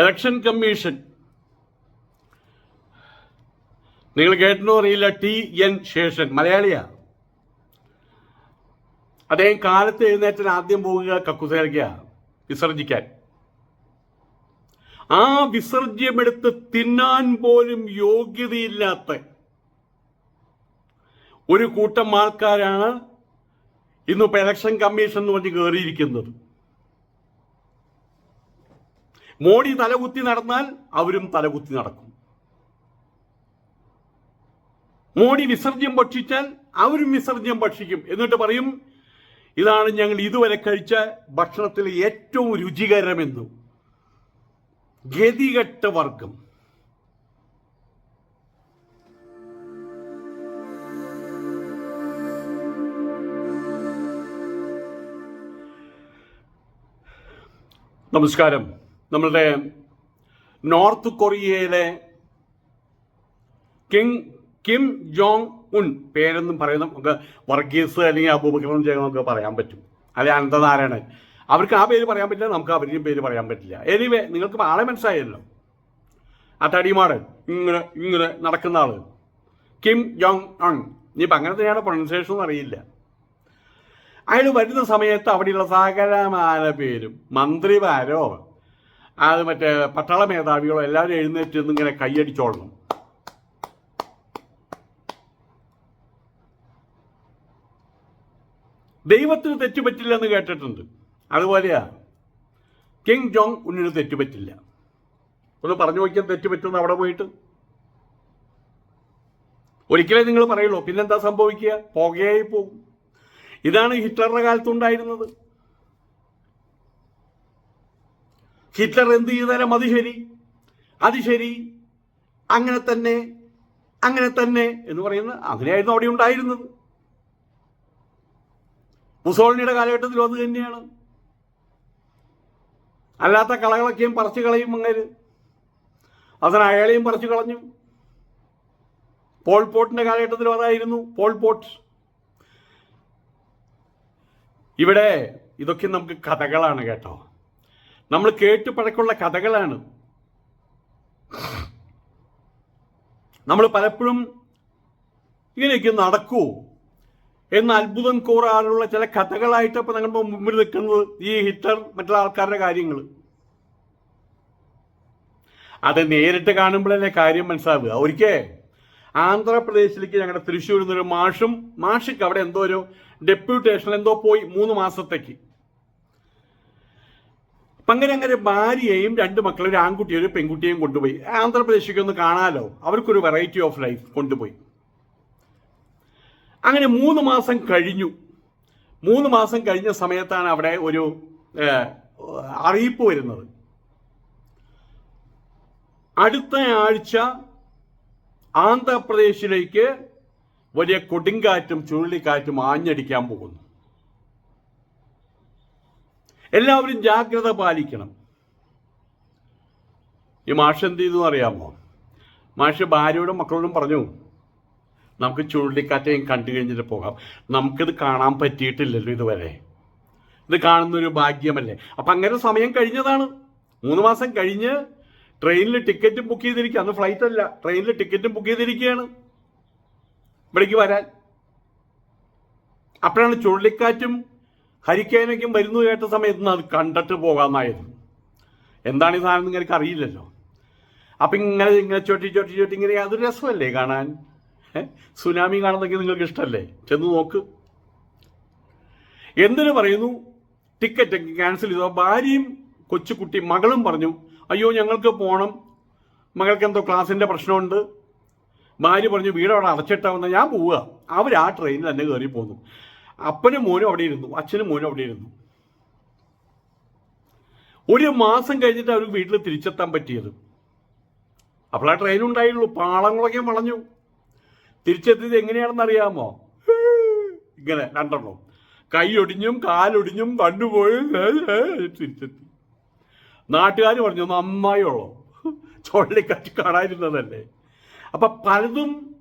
Election commission നിങ്ങൾ കേട്ടോ അറിയില്ല. ടി എൻ ശേഷൻ മലയാളിയാ. അദ്ദേഹം കാലത്ത് എഴുന്നേറ്റൻ ആദ്യം പോവുക കക്കുസേർക്ക വിസർജിക്കാൻ. ആ വിസർജ്യമെടുത്ത് തിന്നാൻ പോലും യോഗ്യതയില്ലാത്ത ഒരു കൂട്ടം ആൾക്കാരാണ് ഇന്നിപ്പോ ഇലക്ഷൻ കമ്മീഷൻ എന്ന് പറഞ്ഞ് കയറിയിരിക്കുന്നത് മോഡി തലകുത്തി നടന്നാൽ അവരും തലകുത്തി നടക്കും. മോഡി വിസർജ്യം ഭക്ഷിച്ചാൽ അവരും വിസർജ്യം ഭക്ഷിക്കും. എന്നിട്ട് പറയും ഇതാണ് ഞങ്ങൾ ഇതുവരെ കഴിച്ച ഭക്ഷണത്തിലെ ഏറ്റവും രുചികരമെന്നും. ഗതികെട്ട വർഗം. നമസ്കാരം. നമ്മളുടെ നോർത്ത് കൊറിയയിലെ കിങ് കിം ജോങ് ഉൻ പേരൊന്നും പറയുന്ന നമുക്ക് വർഗീസ് അല്ലെങ്കിൽ അബൂബക്കറും ചെയ്യുന്ന നമുക്ക് പറയാൻ പറ്റും. അല്ലെങ്കിൽ അനന്തനാരായണൻ. അവർക്ക് ആ പേര് പറയാൻ പറ്റില്ല നമുക്ക് അവരുടെയും പേര് പറയാൻ പറ്റില്ല. എനിവേ നിങ്ങൾക്ക് ആളെ മനസ്സിലായല്ലോ. ആ തടിമാടൻ ഇങ്ങനെ ഇങ്ങനെ നടക്കുന്ന ആൾ. കിം ജോങ് അങ് ഇനിയിപ്പോൾ അങ്ങനെ തന്നെയാണ് പ്രൊണൗൺസിയേഷൻ അറിയില്ല. അയാൾ വരുന്ന സമയത്ത് അവിടെയുള്ള സകലമായ പേരും മന്ത്രിമാരോ അത് മറ്റേ പട്ടാള മേധാവികളോ എല്ലാവരും എഴുന്നേറ്റ് ഇങ്ങനെ കൈയടിച്ചോളണം ദൈവത്തിന് തെറ്റുപറ്റില്ല എന്ന് കേട്ടിട്ടുണ്ട്. അതുപോലെയാ കിങ് ജോങ് ഉന്നിന് തെറ്റുപറ്റില്ല ഒന്ന് പറഞ്ഞു നോക്കിയാൽ തെറ്റുപറ്റുമെന്ന് അവിടെ പോയിട്ട്. ഒരിക്കലേ നിങ്ങൾ പറയുള്ളൂ പിന്നെന്താ സംഭവിക്കുക? പുകയായി പോകും. ഇതാണ് ഹിറ്റ്ലറുടെ കാലത്തുണ്ടായിരുന്നത് ഹിറ്റ്ലർ എന്ത് ചെയ്താലും അത് ശരി. അത് ശരി. അങ്ങനെ തന്നെ അങ്ങനെ തന്നെ എന്ന് പറയുന്നത് അങ്ങനെയായിരുന്നു അവിടെ ഉണ്ടായിരുന്നത്. മുസോളിനിയുടെ കാലഘട്ടത്തിലും അത് തന്നെയാണ്. അല്ലാത്ത കളകളൊക്കെയും പറിച്ചു കളയും അങ്ങനെ. അതിന് അയാളെയും പറിച്ചു കളഞ്ഞു. പോൾ പോട്ടിന്റെ കാലഘട്ടത്തിലും അതായിരുന്നു. Pol Pot. ഇവിടെ ഇതൊക്കെ നമുക്ക് കഥകളാണ് കേട്ടോ. നമ്മൾ കേട്ടു പഴക്കമുള്ള കഥകളാണ്. നമ്മൾ പലപ്പോഴും ഇങ്ങനെയൊക്കെ നടക്കൂ. എന്ന് അത്ഭുതം കൂറാനുള്ള ചില കഥകളായിട്ട് ഇപ്പൊ ഞങ്ങളുടെ മുമ്പിൽ നിൽക്കുന്നത് ഈ ഹിറ്റ്ലർ മറ്റുള്ള ആൾക്കാരുടെ കാര്യങ്ങൾ. അത് നേരിട്ട് കാണുമ്പോഴല്ലേ കാര്യം മനസ്സിലാവുക. ഒരിക്കൽ ആന്ധ്രാപ്രദേശിലേക്ക് ഞങ്ങളുടെ തൃശ്ശൂരിൽ നിന്നൊരു മാഷും മാഷിക്ക് അവിടെ എന്തോ ഒരു ഡെപ്യൂട്ടേഷൻ എന്തോ പോയി മൂന്ന് മാസത്തേക്ക്. അങ്ങനെ അങ്ങനെ ഭാര്യയെയും രണ്ട് മക്കളും ഒരു ആൺകുട്ടിയും ഒരു പെൺകുട്ടിയെയും കൊണ്ടുപോയി. ആന്ധ്രാപ്രദേശിലേക്ക് ഒന്ന് കാണാലോ? അവർക്കൊരു വെറൈറ്റി ഓഫ് ലൈഫ് കൊണ്ടുപോയി. അങ്ങനെ മൂന്ന് മാസം കഴിഞ്ഞു. മൂന്ന് മാസം കഴിഞ്ഞ സമയത്താണ് അവിടെ ഒരു അറിയിപ്പ് വരുന്നത്. അടുത്ത ആഴ്ച ആന്ധ്രാപ്രദേശിലേക്ക് വലിയ കൊടുങ്കാറ്റും ചുഴലിക്കാറ്റും ആഞ്ഞടിക്കാൻ പോകുന്നു. എല്ലാവരും ജാഗ്രത പാലിക്കണം. ഈ മാഷ് എന്ത് ചെയ്തു അറിയാമോ? മാഷ് ഭാര്യയോടും മക്കളോടും പറഞ്ഞു നമുക്ക് ചുഴലിക്കാറ്റയും കണ്ടു കഴിഞ്ഞിട്ട് പോകാം. നമുക്കിത് കാണാൻ പറ്റിയിട്ടില്ലല്ലോ ഇതുവരെ. ഇത് കാണുന്നൊരു ഭാഗ്യമല്ലേ? അപ്പം അങ്ങനെ സമയം കഴിഞ്ഞതാണ്. മൂന്ന് മാസം കഴിഞ്ഞ് ട്രെയിനിൽ ടിക്കറ്റ് ബുക്ക് ചെയ്തിരിക്കുക അന്ന് ഫ്ലൈറ്റ് അല്ല. ട്രെയിനിൽ ടിക്കറ്റും ബുക്ക് ചെയ്തിരിക്കുകയാണ്. ഇവിടേക്ക് വരാൻ. അപ്പോഴാണ് ചുഴലിക്കാറ്റും ഹരിക്കേനൊക്കെയും വരുന്നു കേട്ട സമയത്ത് അത് കണ്ടിട്ട് പോകാമെന്നായിരുന്നു എന്താണ് ഈ സാധനം നിങ്ങൾക്ക് അറിയില്ലല്ലോ അപ്പം ഇങ്ങനെ ഇങ്ങനെ ചോട്ടി ചോട്ടി ചോട്ടി ഇങ്ങനെ അതൊരു രസമല്ലേ കാണാൻ? സുനാമി കാണുന്നെങ്കിൽ നിങ്ങൾക്ക് ഇഷ്ടമല്ലേ ചെന്ന് നോക്ക്. എന്തിനു പറയുന്നു? ടിക്കറ്റ് ക്യാൻസൽ ചെയ്തു. ഭാര്യയും കൊച്ചുകുട്ടി മകളും പറഞ്ഞു അയ്യോ ഞങ്ങൾക്ക് പോകണം മകൾക്ക് എന്തോ ക്ലാസ്സിന്റെ പ്രശ്നമുണ്ട്. ഭാര്യ പറഞ്ഞു വീട് അവിടെ അടച്ചിട്ടാവുന്ന ഞാൻ പോവുക. അവർ ആ ട്രെയിനിൽ തന്നെ കയറി പോന്നു. അപ്പനും മോനും അവിടെ ഇരുന്നു അച്ഛനും മോനും അവിടെ ഇരുന്നു. ഒരു മാസം കഴിഞ്ഞിട്ട് അവർക്ക് വീട്ടിൽ തിരിച്ചെത്താൻ പറ്റിയത്. അപ്പോൾ ആ ട്രെയിൻ ഉണ്ടായുള്ളൂ പാളങ്ങളൊക്കെ വളഞ്ഞു. തിരിച്ചെത്തിയത് എങ്ങനെയാണെന്ന് അറിയാമോ ഇങ്ങനെ രണ്ടെണ്ണം. കൈയൊടിഞ്ഞും കാലൊടിഞ്ഞും കണ്ടുപോയി തിരിച്ചെത്തി. നാട്ടുകാർ പറഞ്ഞു നന്നായുള്ളൂ ചുഴലിക്കാറ്റ് കാണാതിരുന്നതല്ലേ. അപ്പം പലതും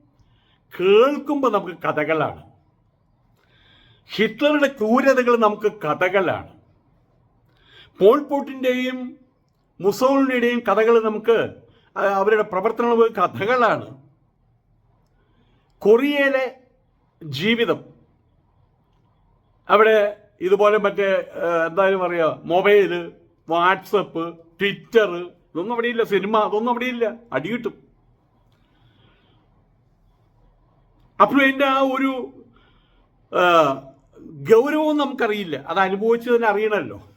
കേൾക്കുമ്പോൾ നമുക്ക് കഥകളാണ്. ഹിറ്റ്ലറുടെ ക്രൂരതകൾ നമുക്ക് കഥകളാണ്. പോൾ പോട്ടിന്റെയും മുസോളിനിയുടെയും കഥകൾ നമുക്ക് അവരുടെ പ്രവർത്തനങ്ങൾ കഥകളാണ്. കൊറിയയിലെ ജീവിതം. അവിടെ ഇതുപോലെ മറ്റേ എന്തായാലും പറയുക മൊബൈൽ വാട്സപ്പ് ട്വിറ്റർ ഇതൊന്നും അവിടെ ഇല്ല. സിനിമ അതൊന്നും അവിടെ ഇല്ല. അടി കിട്ടും. അപ്പോഴും എന്റെ ആ ഒരു ഗൗരവവും നമുക്കറിയില്ല. അത് അനുഭവിച്ചു തന്നെ അറിയണമല്ലോ.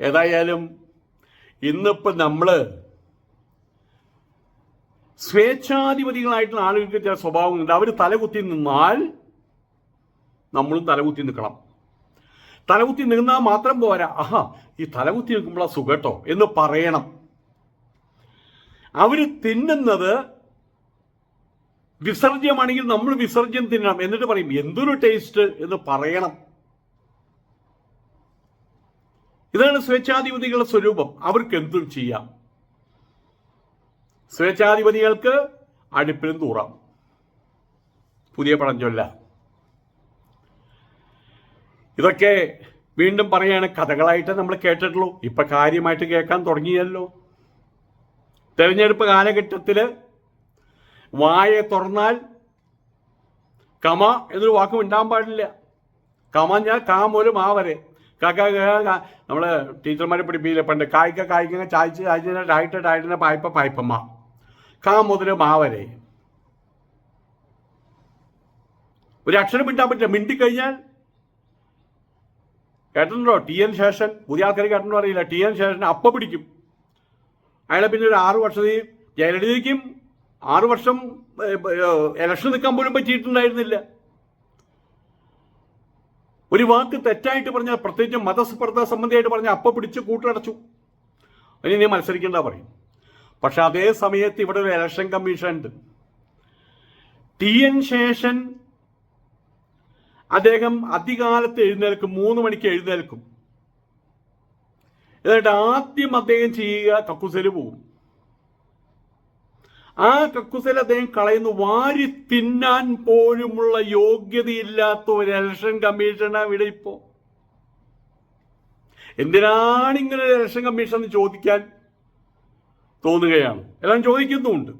ഏതായാലും ഇന്നിപ്പോൾ നമ്മൾ സ്വേച്ഛാധിപതികളായിട്ടുള്ള ആളുകൾക്ക് ചില സ്വഭാവങ്ങളുണ്ട്. അവർ തലകുത്തി നിന്നാൽ നമ്മളും തലകുത്തി നിൽക്കണം. തലകുത്തി നിന്നാൽ മാത്രം പോരാ. ആഹാ ഈ തലകുത്തി നിൽക്കുമ്പോഴാണ് സുഖട്ടോ എന്ന് പറയണം. അവർ തിന്നുന്നത് വിസർജ്യമാണെങ്കിൽ നമ്മൾ വിസർജ്യം തിന്നണം. എന്നിട്ട് പറയും എന്തൊരു ടേസ്റ്റ് എന്ന് പറയണം. ഇതാണ് സ്വേച്ഛാധിപതികളുടെ സ്വരൂപം. അവർക്ക് എന്തും ചെയ്യാം. സ്വേച്ഛാധിപതികൾക്ക് അടുപ്പിലും തൂറാം. പുതിയ പഴഞ്ചൊല്ല ഇതൊക്കെ വീണ്ടും പറയാണ് കഥകളായിട്ട് നമ്മൾ കേട്ടിട്ടുള്ളൂ. ഇപ്പൊ കാര്യമായിട്ട് കേൾക്കാൻ തുടങ്ങിയല്ലോ. തെരഞ്ഞെടുപ്പ് കാലഘട്ടത്തിൽ വായ തുറന്നാൽ കമ എന്നൊരു വാക്കും ഉണ്ടാകാൻ പാടില്ല. കമ ഞാൻ കാ മൂലം ആ വരെ. കാക്ക നമ്മൾ ടീച്ചർമാരെ പഠിപ്പിക്കില്ല? പണ്ട് കായ്ക്ക കായ്ക്ക ചായച്ച് ചായ്ച്ച് ഡായിട്ട് ഡായിട്ടിനെ പായ്പ പായ്പമ്മ കാ മുതൽ മാ വരെ. ഒരു അക്ഷരം മിണ്ടാൻ പറ്റില്ല. മിണ്ടിക്കഴിഞ്ഞാൽ കേട്ടിട്ടുണ്ടോ? T N Seshan. പുതിയ ആൾക്കാർ കേട്ടിട്ടുണ്ടോ അറിയില്ല. ടി എൻ ശേഷൻ അപ്പ പിടിക്കും. അയാളെ പിന്നെ ഒരു ആറു വർഷത്തെയും ജയലളിതയ്ക്കും ആറു വർഷം ഇലക്ഷൻ നിൽക്കാൻ പോലും പറ്റിയിട്ടുണ്ടായിരുന്നില്ല. ഒരു വാക്ക് തെറ്റായിട്ട് പറഞ്ഞാൽ പ്രത്യേകിച്ച് മതസ്പർദ്ധ സംബന്ധിയായിട്ട് പറഞ്ഞാൽ അപ്പ പിടിച്ച് കൂട്ടടച്ചു അതിന് നീ മത്സരിക്കേണ്ട പറയും. പക്ഷെ അതേ സമയത്ത് ഇവിടെ ഒരു ഇലക്ഷൻ കമ്മീഷൻ ഉണ്ട്. ടി എൻ ശേഷൻ അദ്ദേഹം അധികാലത്ത് എഴുന്നേൽക്കും മൂന്ന് മണിക്ക് എഴുന്നേൽക്കും. എന്നിട്ട് ആദ്യം അദ്ദേഹം ചെയ്യുക കക്കുസൽ പോവും. ആ കക്കുസൽ അദ്ദേഹം കളയുന്നു വാരി തിന്നാൻ പോലുമുള്ള യോഗ്യതയില്ലാത്ത ഒരു ഇലക്ഷൻ കമ്മീഷനാണ് ഇവിടെ ഇപ്പോ? എന്തിനാണ് ഇങ്ങനെ ഒരു ഇലക്ഷൻ കമ്മീഷൻ എന്ന് ചോദിക്കാൻ തോന്നുകയാണ്? എല്ലാം ചോദിക്കുന്നുമുണ്ട്.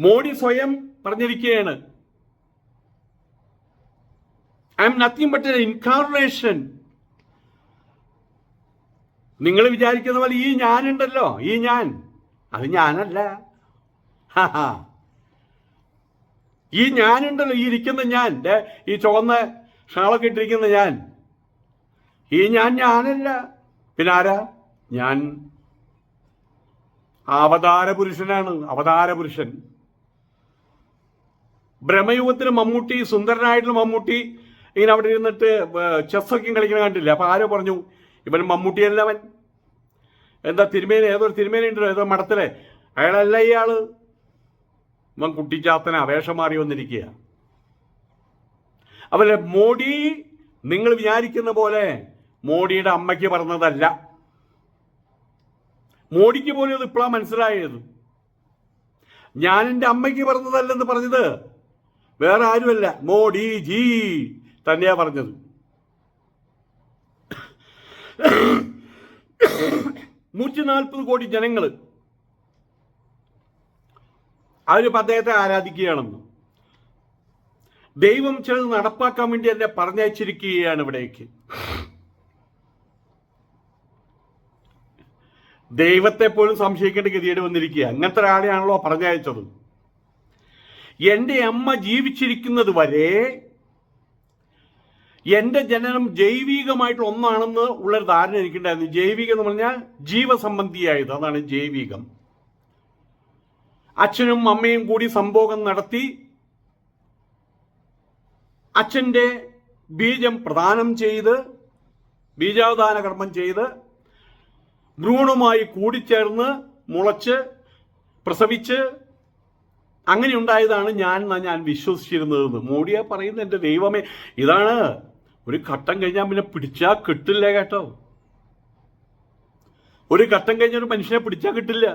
മോഡി സ്വയം പറഞ്ഞിരിക്കുകയാണ് I am nothing but incarnation നിങ്ങൾ വിചാരിക്കുന്ന പോലെ ഈ ഞാനുണ്ടല്ലോ ഈ ഞാൻ. അത് ഞാനല്ല. ഈ ഞാനുണ്ടല്ലോ ഈ ഇരിക്കുന്ന ഞാൻ. ഈ ചുവന്ന ഷാളൊക്കെ ഇട്ടിരിക്കുന്ന ഞാൻ. ഈ ഞാൻ ഞാനല്ല. പിന്നെ ആരാ? ഞാൻ. അവതാര പുരുഷനാണ് അവതാര പുരുഷൻ. ബ്രഹ്മയുഗത്തിന് മമ്മൂട്ടി സുന്ദരനായിട്ടുള്ള മമ്മൂട്ടി ഇങ്ങനെ അവിടെ ഇരുന്നിട്ട് ചെസ്സൊക്കെ കളിക്കുന്ന കണ്ടില്ല? അപ്പൊ ആരോ പറഞ്ഞു ഇവൻ മമ്മൂട്ടിയല്ലവൻ. എന്താ തിരുമേനി? ഏതൊരു തിരുമേനി ഉണ്ടല്ലോ ഏതോ മഠത്തിലെ. അയാളല്ല ഇയാൾ. ഇവൻ കുട്ടിച്ചാത്തന വേഷം മാറി വന്നിരിക്കുക. അവരെ മോഡി നിങ്ങൾ വിചാരിക്കുന്ന പോലെ മോഡിയുടെ അമ്മയ്ക്ക് പറഞ്ഞതല്ല. മോഡിക്ക് പോലും അത് ഇപ്പോഴാണ് മനസ്സിലായത്. ഞാൻ എന്റെ അമ്മയ്ക്ക് പറഞ്ഞതല്ലെന്ന് പറഞ്ഞത് വേറെ ആരുമല്ല. മോഡി ജി തന്നെയാ പറഞ്ഞത്. നൂറ്റി നാൽപ്പത് കോടി ജനങ്ങൾ അവരിപ്പോൾ അദ്ദേഹത്തെ ആരാധിക്കുകയാണെന്ന്. ദൈവം ചിലത് നടപ്പാക്കാൻ വേണ്ടി എന്നെ പറഞ്ഞയച്ചിരിക്കുകയാണ് ഇവിടേക്ക്. ദൈവത്തെ പോലും സംശയിക്കേണ്ട ഗതിയേട് വന്നിരിക്കുക അങ്ങനത്തെ ഒരാളെയാണല്ലോ പറഞ്ഞയച്ചത്. എന്റെ അമ്മ ജീവിച്ചിരിക്കുന്നത് വരെ എന്റെ ജനനം ജൈവികമായിട്ട് ഒന്നാണെന്ന് ഉള്ളൊരു ധാരണ എനിക്കുണ്ടായിരുന്നു. ജൈവികം എന്ന് പറഞ്ഞാൽ ജീവസംബന്ധിയായത്. അതാണ് ജൈവികം. അച്ഛനും അമ്മയും കൂടി സംഭോഗം നടത്തി അച്ഛന്റെ ബീജം പ്രദാനം ചെയ്ത് ബീജാവധാന കർമ്മം ചെയ്ത് ഭ്രൂണുമായി കൂടിച്ചേർന്ന് മുളച്ച് പ്രസവിച്ച് അങ്ങനെ ഉണ്ടായതാണ് ഞാൻ ഞാൻ വിശ്വസിച്ചിരുന്നത്. മോഡിയ പറയുന്ന എന്റെ ദൈവമേ ഇതാണ് ഒരു ഘട്ടം കഴിഞ്ഞാൽ പിന്നെ പിടിച്ചാൽ കിട്ടില്ല കേട്ടോ. ഒരു ഘട്ടം കഴിഞ്ഞ ഒരു മനുഷ്യനെ പിടിച്ചാൽ കിട്ടില്ല.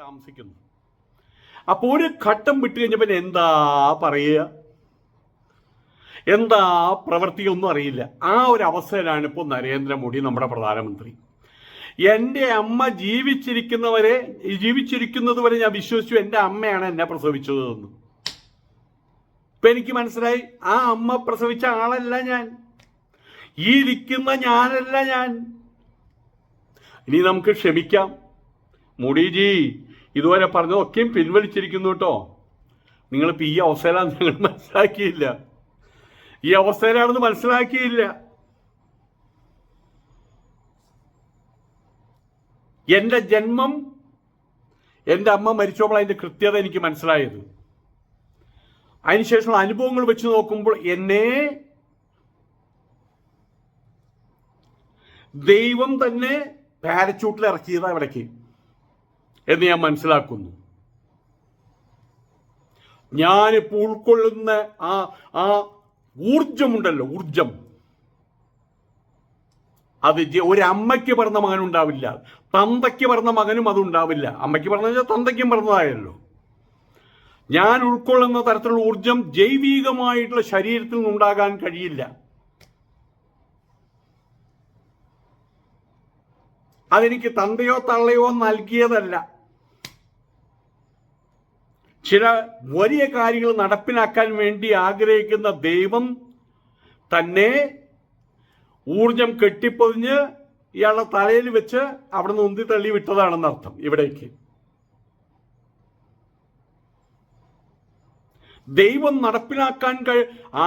താമസിക്കുന്നു. അപ്പോൾ ഒരു ഘട്ടം വിട്ട് കഴിഞ്ഞപ്പോൾ എന്താ പറയുക? എന്താ പ്രവൃത്തിയൊന്നും അറിയില്ല. ആ ഒരു അവസരമാണ് ഇപ്പോൾ നരേന്ദ്രമോദി നമ്മുടെ പ്രധാനമന്ത്രി. എന്റെ അമ്മ ജീവിച്ചിരിക്കുന്നവരെ ജീവിച്ചിരിക്കുന്നത് വരെ ഞാൻ വിശ്വസിച്ചു എന്റെ അമ്മയാണ് എന്നെ പ്രസവിച്ചതെന്ന്. ഇപ്പൊ എനിക്ക് മനസ്സിലായി ആ അമ്മ പ്രസവിച്ച ആളല്ല ഞാൻ. ഈ ഇരിക്കുന്ന ഞാനല്ല ഞാൻ. ഇനി നമുക്ക് ക്ഷമിക്കാം. മുടിജി ഇതുവരെ പറഞ്ഞതൊക്കെയും പിൻവലിച്ചിരിക്കുന്നു കേട്ടോ. നിങ്ങളിപ്പോൾ ഈ അവസ്ഥയിലാണ് നിങ്ങൾ മനസ്സിലാക്കിയില്ല. ഈ അവസ്ഥയിലാണെന്ന് മനസ്സിലാക്കിയില്ല. എന്റെ ജന്മം എന്റെ അമ്മ മരിച്ചപ്പോൾ അതിന്റെ കൃത്യത എനിക്ക് മനസ്സിലായത്. അതിനുശേഷമുള്ള അനുഭവങ്ങൾ വെച്ച് നോക്കുമ്പോൾ എന്നെ ദൈവം തന്നെ പാരച്യൂട്ടിൽ ഇറക്കിയതാണ് ഇവിടേക്ക് എന്ന് ഞാൻ മനസ്സിലാക്കുന്നു. ഞാനിപ്പോൾ ഉൾക്കൊള്ളുന്ന ആ ആ ഊർജമുണ്ടല്ലോ ഊർജം അത് ഒരു അമ്മയ്ക്ക് പറഞ്ഞ മകൻ ഉണ്ടാവില്ല തന്തയ്ക്ക് പറഞ്ഞ മകനും അതുണ്ടാവില്ല. അമ്മയ്ക്ക് പറഞ്ഞ തന്തയ്ക്കും പറഞ്ഞതായല്ലോ ഞാൻ ഉൾക്കൊള്ളുന്ന തരത്തിലുള്ള ഊർജം ജൈവികമായിട്ടുള്ള ശരീരത്തിൽ നിന്നുണ്ടാകാൻ കഴിയില്ല. അതെനിക്ക് തന്തയോ തള്ളയോ നൽകിയതല്ല. ചില വലിയ കാര്യങ്ങൾ നടപ്പിലാക്കാൻ വേണ്ടി ആഗ്രഹിക്കുന്ന ദൈവം തന്നെ ഊർജം കെട്ടിപ്പൊതിഞ്ഞ് ഇയാളുടെ തലയിൽ വെച്ച് അവിടെ നിന്ന് ഉന്തി തള്ളി വിട്ടതാണെന്ന് അർത്ഥം ഇവിടേക്ക്. ദൈവം നടപ്പിലാക്കാൻ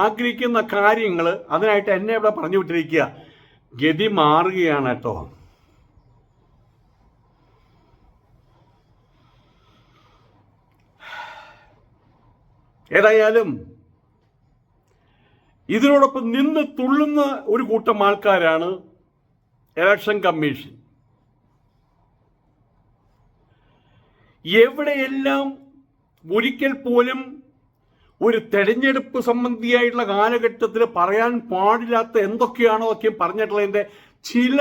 ആഗ്രഹിക്കുന്ന കാര്യങ്ങൾ അതിനായിട്ട് എന്നെ ഇവിടെ പറഞ്ഞു വിട്ടിരിക്കുക ഗതി മാറുകയാണ് കേട്ടോ. ഏതായാലും ഇതിനോടൊപ്പം നിന്ന് തുള്ളുന്ന ഒരു കൂട്ടം ആൾക്കാരാണ് ഇലക്ഷൻ കമ്മീഷൻ. എവിടെയെല്ലാം ഒരിക്കൽ പോലും ഒരു തെരഞ്ഞെടുപ്പ് സംബന്ധിയായിട്ടുള്ള കാലഘട്ടത്തിൽ പറയാൻ പാടില്ലാത്ത എന്തൊക്കെയാണോ ഒക്കെ പറഞ്ഞിട്ടുള്ളതിന്റെ ചില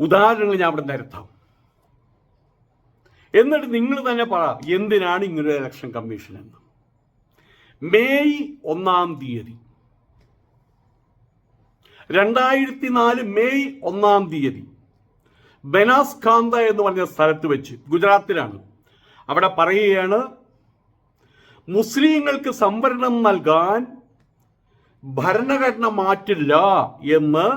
ഉദാഹരണങ്ങൾ ഞാൻ അവിടെ നിരത്താം. എന്നിട്ട് നിങ്ങൾ തന്നെ പറ എന്തിനാണ് ഇങ്ങനെ ഇലക്ഷൻ കമ്മീഷൻ എന്ന്? മെയ് ഒന്നാം തീയതി. രണ്ടായിരത്തി നാല് മെയ് ഒന്നാം തീയതി. ബനാസ്കാന്ത എന്ന് പറഞ്ഞ സ്ഥലത്ത് വെച്ച് ഗുജറാത്തിലാണ്. അവിടെ പറയുകയാണ് മുസ്ലിങ്ങൾക്ക് സംവരണം നൽകാൻ ഭരണഘടന മാറ്റില്ല എന്ന്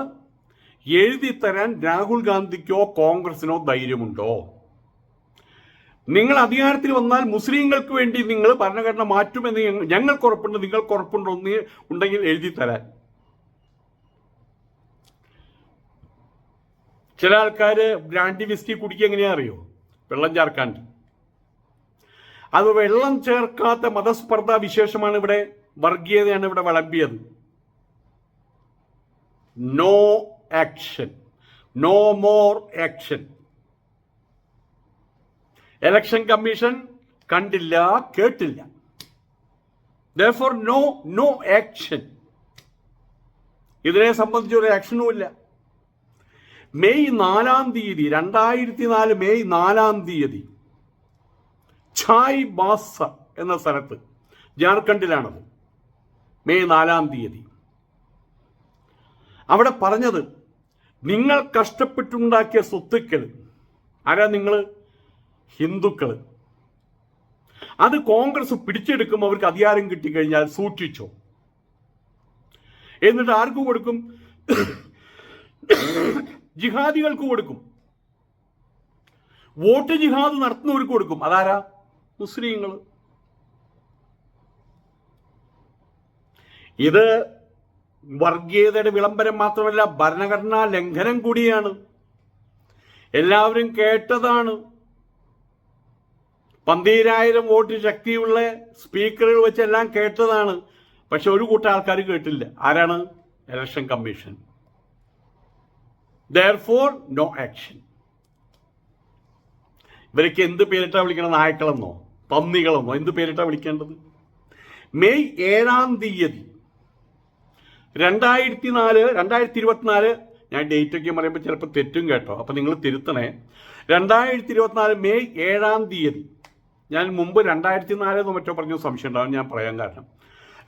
എഴുതി തരാൻ രാഹുൽ ഗാന്ധിക്കോ കോൺഗ്രസിനോ ധൈര്യമുണ്ടോ? നിങ്ങൾ അധികാരത്തിൽ വന്നാൽ മുസ്ലിങ്ങൾക്ക് വേണ്ടി നിങ്ങൾ ഭരണഘടന മാറ്റുമെന്ന് ഞങ്ങ- ഞങ്ങൾക്ക് ഉറപ്പുണ്ട് നിങ്ങൾക്ക് ഉറപ്പുണ്ടോ എന്ന് ഉണ്ടെങ്കിൽ എഴുതി തരാൻ. ചില ആൾക്കാർ ബ്രാൻഡി വിസ്കി കുടിക്കുക എങ്ങനെയാ അറിയോ? വെള്ളം ചേർക്കാണ്ട്. അത് വെള്ളം ചേർക്കാത്ത മതസ്പർദ്ധ വിശേഷമാണ് ഇവിടെ വർഗീയതയാണ് ഇവിടെ വിളമ്പിയത്. No action no more action election commission കണ്ടില്ല കേട്ടില്ല. ദോർ നോ നോ ആക്ഷൻ ഇതിനെ സംബന്ധിച്ച് ഒരു ആക്ഷനും ഇല്ല. മെയ് നാലാം തീയതി രണ്ടായിരത്തി നാല് മെയ് നാലാം തീയതി ഛായ് ബാസ എന്ന സ്ഥലത്ത് ജാർഖണ്ഡിലാണത്. മെയ് നാലാം തീയതി. അവിടെ പറഞ്ഞത് നിങ്ങൾ കഷ്ടപ്പെട്ടുണ്ടാക്കിയ സ്വത്തുക്കൾ ആരാ നിങ്ങൾ? ഹിന്ദുക്കൾ അത് കോൺഗ്രസ് പിടിച്ചെടുക്കും അവർക്ക് അധികാരം കിട്ടിക്കഴിഞ്ഞാൽ സൂക്ഷിച്ചോ. എന്നിട്ട് ആർക്ക് കൊടുക്കും? ജിഹാദികൾക്ക് കൊടുക്കും. വോട്ട് ജിഹാദ് നടത്തുന്നവർക്ക് കൊടുക്കും. അതാരാ? മുസ്ലിങ്ങൾ ഇത് വർഗീയതയുടെ വിളംബരം മാത്രമല്ല ഭരണഘടനാ ലംഘനം കൂടിയാണ്. എല്ലാവരും കേട്ടതാണ്. പന്തീരായിരം വോട്ട് ശക്തിയുള്ള സ്പീക്കറുകൾ വെച്ചെല്ലാം കേട്ടതാണ്. പക്ഷെ ഒരു കൂട്ടം ആൾക്കാർ കേട്ടില്ല. ആരാണ്? Election commission. Therefore no action ഇവരൊക്കെ എന്ത് പേരിട്ടാ വിളിക്കണം നായ്ക്കളെന്നോ? പന്നികളെന്നോ? എന്ത് പേരിട്ടാ വിളിക്കേണ്ടത്? മെയ് ഏഴാം തീയതി രണ്ടായിരത്തി നാല് രണ്ടായിരത്തി ഇരുപത്തിനാല് ഞാൻ ഡേറ്റ് ഒക്കെ പറയുമ്പോൾ ചിലപ്പോൾ തെറ്റും കേട്ടോ. അപ്പം നിങ്ങൾ തിരുത്തണേ. രണ്ടായിരത്തി ഇരുപത്തിനാല് മെയ് ഏഴാം തീയതി ഞാൻ മുമ്പ് രണ്ടായിരത്തി നാല് എന്ന് മറ്റോ പറഞ്ഞ സംശയം ഉണ്ടാവും ഞാൻ പറയാൻ കാരണം.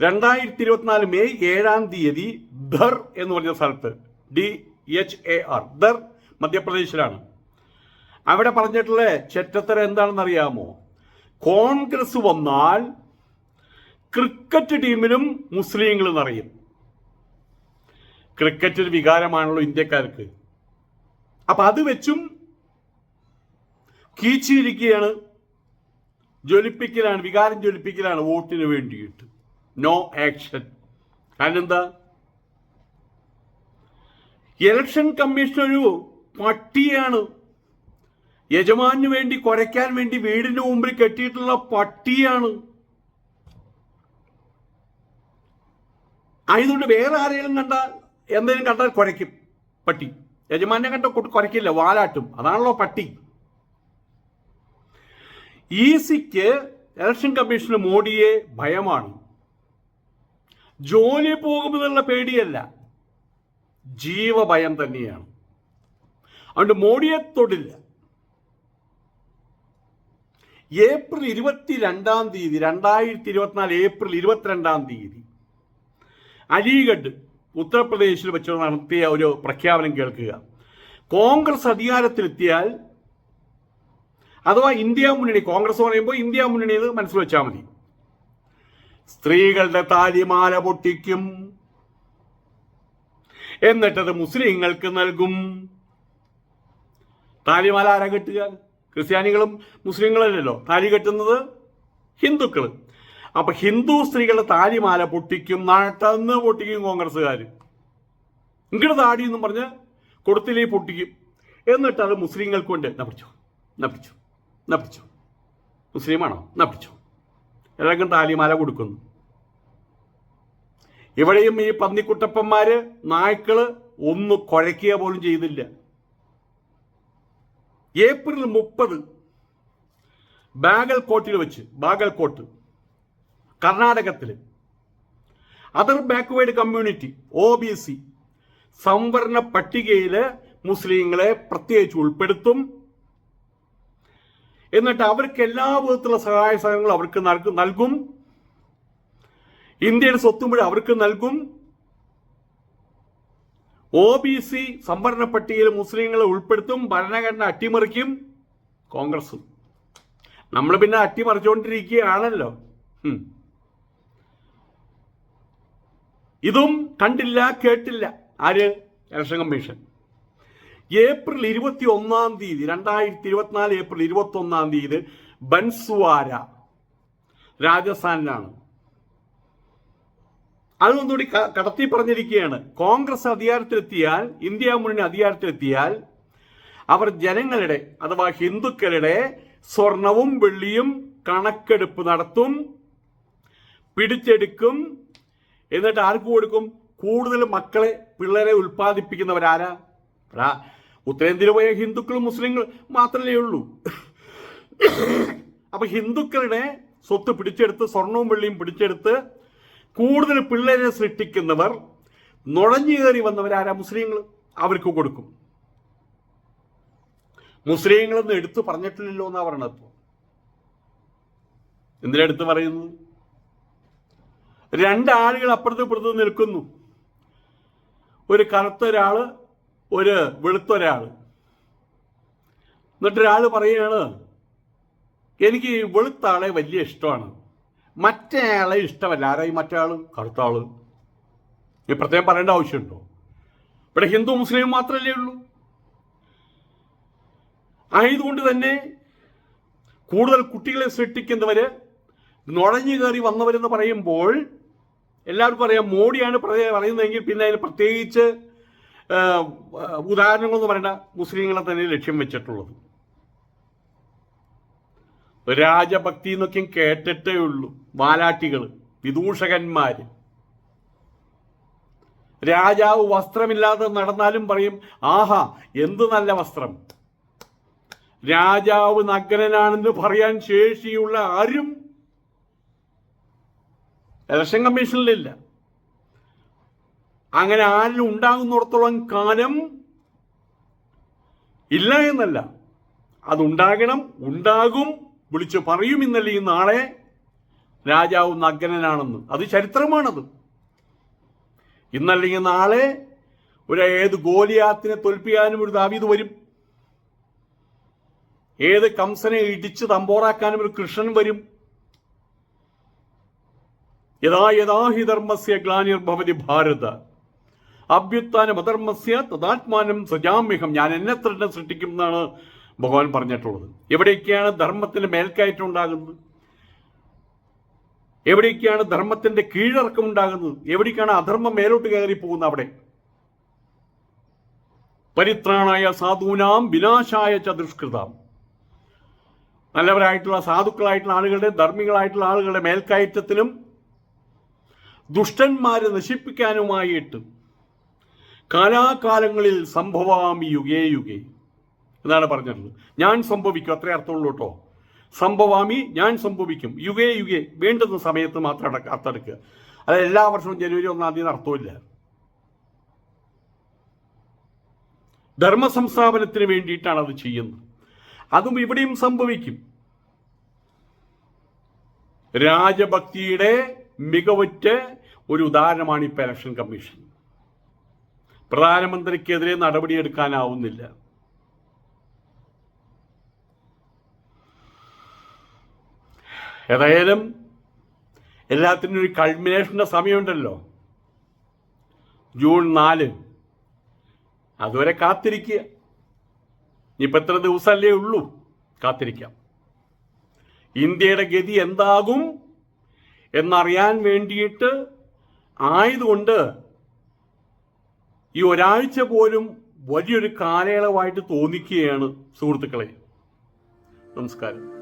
രണ്ടായിരത്തി ഇരുപത്തിനാല് മെയ് ഏഴാം തീയതി ധർ എന്ന് പറഞ്ഞ സ്ഥലത്ത് D H A R Dhar മധ്യപ്രദേശിലാണ്. അവിടെ പറഞ്ഞിട്ടുള്ള ചെറ്റത്തര എന്താണെന്ന് അറിയാമോ കോൺഗ്രസ് വന്നാൽ ക്രിക്കറ്റ് ടീമിലും മുസ്ലിങ്ങൾ നിറയും. ക്രിക്കറ്റ് ഒരു വികാരമാണല്ലോ ഇന്ത്യക്കാർക്ക്. അപ്പൊ അത് വെച്ചും കീച്ചിരിക്കുകയാണ് ജ്വലിപ്പിക്കലാണ് വികാരം ജ്വലിപ്പിക്കലാണ് വോട്ടിന് വേണ്ടിയിട്ട്. നോ ആക്ഷൻ കാരണം എന്താ ഇലക്ഷൻ കമ്മീഷൻ ഒരു പട്ടിയാണ്. യജമാനു വേണ്ടി കുറയ്ക്കാൻ വേണ്ടി വീടിന് മുമ്പിൽ കെട്ടിയിട്ടുള്ള പട്ടിയാണ്. ആയതുകൊണ്ട് വേറെ ആരെങ്കിലും കണ്ടാൽ എന്തെങ്കിലും കണ്ടാൽ കുരയ്ക്കും പട്ടി. യജമാനെ കണ്ട കുരയ്ക്കില്ല വാലാട്ടും. അതാണല്ലോ പട്ടി. ഈസിക്ക് ഇലക്ഷൻ കമ്മീഷന് മോഡിയെ ഭയമാണ്. ജോലി പോകുമെന്നുള്ള പേടിയല്ല ജീവഭയം തന്നെയാണ്. അതുകൊണ്ട് മോഡിയെ തൊടില്ല. ഏപ്രിൽ ഇരുപത്തിരണ്ടാം തീയതി രണ്ടായിരത്തി ഇരുപത്തിനാല് ഏപ്രിൽ ഇരുപത്തിരണ്ടാം തീയതി അലിഗഡ് ഉത്തർപ്രദേശിൽ വെച്ച് നടത്തിയ ഒരു പ്രഖ്യാപനം കേൾക്കുക. കോൺഗ്രസ് അധികാരത്തിലെത്തിയാൽ അഥവാ ഇന്ത്യ മുന്നണി കോൺഗ്രസ് പറയുമ്പോൾ ഇന്ത്യ മുന്നണി എന്ന് മനസ്സിൽ വെച്ചാൽ മതി. സ്ത്രീകളുടെ താലിമാല പൊട്ടിക്കും. എന്നിട്ടത് മുസ്ലിങ്ങൾക്ക് നൽകും. താലിമാല ആരാ കെട്ടുക? ക്രിസ്ത്യാനികളും മുസ്ലിങ്ങളല്ലല്ലോ. താലി കെട്ടുന്നത് ഹിന്ദുക്കൾ അപ്പൊ ഹിന്ദു സ്ത്രീകളുടെ താലിമാല പൊട്ടിക്കും നാട്ടന്ന് പൊട്ടിക്കും കോൺഗ്രസ്സുകാർ ഇങ്ങോട്ട് താടി എന്ന് പറഞ്ഞ് കൊടുത്തില്ലേ പൊട്ടിക്കും. എന്നിട്ട് അത് മുസ്ലിങ്ങൾക്ക് നപിച്ചു നപ്പിച്ചു നപ്പിച്ചു. മുസ്ലിമാണോ? നപ്പിച്ചു. എല്ലാവർക്കും താലിമാല കൊടുക്കുന്നു. ഇവിടെയും ഈ പന്നിക്കുട്ടപ്പന്മാര് നായ്ക്കൾ ഒന്ന് കുഴയ്ക്കുക പോലും ചെയ്തില്ല. ഏപ്രിൽ മുപ്പത് ബാഗൽകോട്ടിൽ വെച്ച് ബാഗൽകോട്ട് കർണാടകത്തിൽ other backward community O B C സംവരണ പട്ടികയിൽ മുസ്ലിങ്ങളെ പ്രത്യേകിച്ച് ഉൾപ്പെടുത്തും. എന്നിട്ട് അവർക്ക് എല്ലാ വിധത്തിലുള്ള സഹായ സഹകരണങ്ങളും അവർക്ക് നൽകും ഇന്ത്യയുടെ സ്വത്തും വഴി അവർക്ക് നൽകും. ഒ ബി സി സംവരണ പട്ടികയിൽ മുസ്ലിങ്ങളെ ഉൾപ്പെടുത്തും ഭരണഘടന അട്ടിമറിക്കും. കോൺഗ്രസ്. നമ്മൾ പിന്നെ അട്ടിമറിച്ചുകൊണ്ടിരിക്കുകയാണല്ലോ. ഇതും കണ്ടില്ല കേട്ടില്ല. ആര്? Election commission. ഏപ്രിൽ ഇരുപത്തി ഒന്നാം തീയതി രണ്ടായിരത്തി ഇരുപത്തിനാല് ഏപ്രിൽ ഇരുപത്തി ഒന്നാം തീയതി ബൻസ്വാര രാജസ്ഥാനിലാണ്. അതൊന്നുകൂടി കടത്തി പറഞ്ഞിരിക്കുകയാണ്. കോൺഗ്രസ് അധികാരത്തിലെത്തിയാൽ ഇന്ത്യ മുന്നണി അധികാരത്തിലെത്തിയാൽ അവർ ജനങ്ങളുടെ അഥവാ ഹിന്ദുക്കളുടെ സ്വർണവും വെള്ളിയും കണക്കെടുപ്പ് നടത്തും പിടിച്ചെടുക്കും. എന്നിട്ട് ആർക്ക് കൊടുക്കും? കൂടുതൽ മക്കളെ പിള്ളേരെ ഉൽപ്പാദിപ്പിക്കുന്നവരാരാ? ഉത്തരേന്ത്യയിൽ പോയ ഹിന്ദുക്കളും മുസ്ലിങ്ങൾ മാത്രമല്ലേ ഉള്ളൂ. അപ്പൊ ഹിന്ദുക്കളുടെ സ്വത്ത് പിടിച്ചെടുത്ത് സ്വർണവും വെള്ളിയും പിടിച്ചെടുത്ത് കൂടുതൽ പിള്ളേരെ സൃഷ്ടിക്കുന്നവർ നുഴഞ്ഞു കയറി വന്നവരാരാ മുസ്ലിങ്ങൾ? അവർക്ക് കൊടുക്കും. മുസ്ലിങ്ങളൊന്നും എടുത്തു പറഞ്ഞിട്ടില്ലല്ലോ എന്നാ പറയണത് എന്തിനെടുത്ത് പറയുന്നു രണ്ടാളുകൾ അപ്പുറത്ത് ഇപ്പുറത്ത് നിൽക്കുന്നു. ഒരു കറുത്ത ഒരാൾ ഒരു വെളുത്തൊരാൾ എന്നിട്ടൊരാൾ പറയുകയാണ് എനിക്ക് ഈ വെളുത്ത ആളെ വലിയ ഇഷ്ടമാണ്. മറ്റേ ആളെ ഇഷ്ടമല്ല. ആരായി മറ്റേ ആൾ കറുത്ത ഈ പ്രത്യേകം പറയേണ്ട ആവശ്യമുണ്ടോ? ഇവിടെ ഹിന്ദു മുസ്ലിം മാത്രമല്ലേ ഉള്ളൂ. ആയതുകൊണ്ട് തന്നെ കൂടുതൽ കുട്ടികളെ സൃഷ്ടിക്കുന്നവര് നുഴഞ്ഞു കയറി വന്നവരെന്ന് പറയുമ്പോൾ എല്ലാവർക്കും അറിയാം മോഡിയാണ് പറയുന്നതെങ്കിൽ പിന്നെ അതിന് പ്രത്യേകിച്ച് ഉദാഹരണങ്ങളൊന്നും പറയുന്ന മുസ്ലിങ്ങളെ തന്നെ ലക്ഷ്യം വെച്ചിട്ടുള്ളത്. രാജഭക്തി എന്നൊക്കെയും കേട്ടിട്ടേ ഉള്ളൂ വാലാട്ടികൾ വിദൂഷകന്മാര്. രാജാവ് വസ്ത്രമില്ലാതെ നടന്നാലും പറയും ആഹാ എന്ത് നല്ല വസ്ത്രം. രാജാവ് നഗ്നനാണെന്ന് പറയാൻ ശേഷിയുള്ള ആരും ഇലക്ഷൻ കമ്മീഷനിലില്ല. അങ്ങനെ ആരിലും ഉണ്ടാകുന്നിടത്തോളം കാലം ഇല്ല എന്നല്ല. അതുണ്ടാകണം ഉണ്ടാകും വിളിച്ചു പറയും ഇന്നല്ല ഈ നാളെ രാജാവ് നഗ്നനാണെന്ന്. അത് ചരിത്രമാണത്. ഇന്നല്ലെങ്കിൽ നാളെ ഒരു ഏത് ഗോലിയാത്തിനെ തോൽപ്പിക്കാനും ഒരു ദാവീദ് വരും. ഏത് കംസനെ ഇടിച്ച് തമ്പോറാക്കാനും ഒരു കൃഷ്ണൻ വരും. യഥാ യഥാഹിധർമ്മസ്യ ഗ്ലാനിർഭവതി ഭാരത. അഭ്യുത്ഥാനം അധർമ്മസ്യ തദാത്മാനം സജാമ്യഹം. ഞാൻ എന്നെ തന്നെ സൃഷ്ടിക്കും എന്നാണ് ഭഗവാൻ പറഞ്ഞിട്ടുള്ളത്. എവിടെയൊക്കെയാണ് ധർമ്മത്തിന് മേൽക്കയറ്റം ഉണ്ടാകുന്നത്? എവിടെയൊക്കെയാണ് ധർമ്മത്തിന്റെ കീഴിറക്കം ഉണ്ടാകുന്നത്? എവിടേക്കാണ് അധർമ്മം മേലോട്ട് കയറി പോകുന്നത് അവിടെ? പരിത്രാണായ സാധൂനാം വിനാശായ ചതുഷ്കൃതാം നല്ലവരായിട്ടുള്ള സാധുക്കളായിട്ടുള്ള ആളുകളുടെ ധർമ്മികളായിട്ടുള്ള ആളുകളുടെ മേൽക്കയറ്റത്തിനും ദുഷ്ടന്മാരെ നശിപ്പിക്കാനുമായിട്ട് കാലാകാലങ്ങളിൽ സംഭവാമി യുഗേ യുഗേ. എന്നാണ് പറഞ്ഞിട്ടുള്ളത്. ഞാൻ സംഭവിക്കും അത്രേ അർത്ഥമുള്ളൂ കേട്ടോ. സംഭവാമി ഞാൻ സംഭവിക്കും. യുഗേ യുഗേ വേണ്ടുന്ന സമയത്ത് മാത്രം അടക്ക അർത്തെടുക്കുക അത് എല്ലാ വർഷവും ജനുവരി ഒന്നാം തീയതി അർത്ഥമില്ല. ധർമ്മ സംസ്ഥാപനത്തിന് വേണ്ടിയിട്ടാണ് അത് ചെയ്യുന്നത്. അതും ഇവിടെയും സംഭവിക്കും. രാജഭക്തിയുടെ മികവുറ്റ ഒരു ഉദാഹരണമാണ് ഇപ്പം ഇലക്ഷൻ കമ്മീഷൻ. പ്രധാനമന്ത്രിക്കെതിരെ നടപടിയെടുക്കാനാവുന്നില്ല. ഏതായാലും എല്ലാത്തിനും ഒരു കൾമിനേഷന്റെ സമയമുണ്ടല്ലോ. ജൂൺ നാല്. അതുവരെ കാത്തിരിക്കുക. ഇപ്പൊ എത്ര ദിവസമല്ലേ ഉള്ളൂ? കാത്തിരിക്കാം. ഇന്ത്യയുടെ ഗതി എന്താകും എന്നറിയാൻ വേണ്ടിയിട്ട് ആയതുകൊണ്ട് ഈ ഒരാഴ്ച പോലും വലിയൊരു കാലയളവായിട്ട് തോന്നിക്കുകയാണ് സുഹൃത്തുക്കളെ. നമസ്കാരം.